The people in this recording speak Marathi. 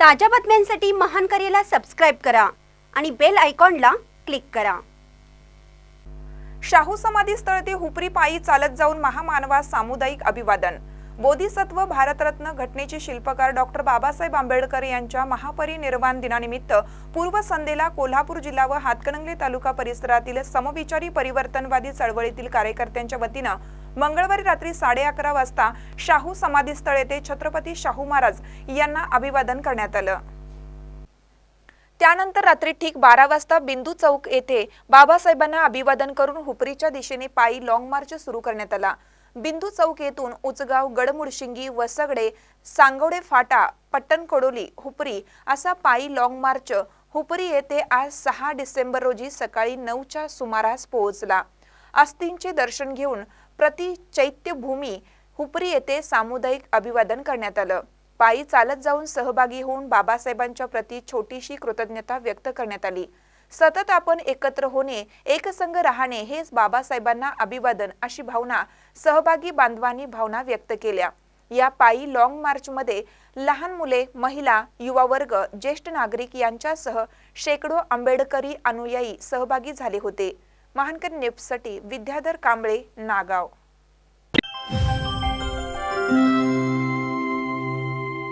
ताज्या बातम्यांसाठी महान करेला सबस्क्राईब करा आणि बेल आयकॉनला क्लिक करा. शाहू समाधी स्थळ ते हुपरी पायी चालत जाऊन महामानवास सामुदायिक अभिवादन. बोधिसत्व भारतरत्न घटनेचे शिल्पकार डॉक्टर बाबासाहेब आंबेडकर यांच्या महापरिनिर्वाण दिनानिमित्त पूर्वसंध्येला कोल्हापूर जिल्हा व हातकणंगले तालुका परिसरातील समविचारी परिवर्तनवादी चळवळीतील कार्यकर्त्यांच्या वतीनं मंगळवारी रात्री साडे अकरा वाजता शाहू समाधीस्थळ येथे छत्रपती शाहू महाराज यांना अभिवादन करण्यात आलं. त्यानंतर रात्री ठीक बारा वाजता बिंदू चौक येथे बाबासाहेबांना अभिवादन करून हुपरीच्या दिशेने पायी लाँग मार्च सुरू करण्यात आला. बिंदू चौक येथून उचगाव गडमुडशिंगी वसगडे सांगवडे फाटा पट्टणकडोली हुपरी असा पायी लाँग मार्च हुपरी येथे आज सहा डिसेंबर रोजी सकाळी नऊच्या सुमारास पोहोचला. अस्थींचे दर्शन घेऊन प्रति चैत्यभूमी हुपरी येथे सामुदायिक अभिवादन करण्यात आलं. पायी चालत जाऊन सहभागी होऊन बाबासाहेबांच्या प्रती छोटीशी कृतज्ञता व्यक्त करण्यात आली. सतत आपण एकत्र होणे एकसंघ राहणे हेच बाबासाहेबांना अभिवादन अशी भावना सहभागी बांधवांनी भावना व्यक्त केल्या. या पायी लाँग मार्चमध्ये लहान मुले महिला युवा वर्ग ज्येष्ठ नागरिक यांच्यासह शेकडो आंबेडकरी अनुयायी सहभागी झाले होते. महानकर नेप्ससाठी विद्याधर कांबळे नागाव.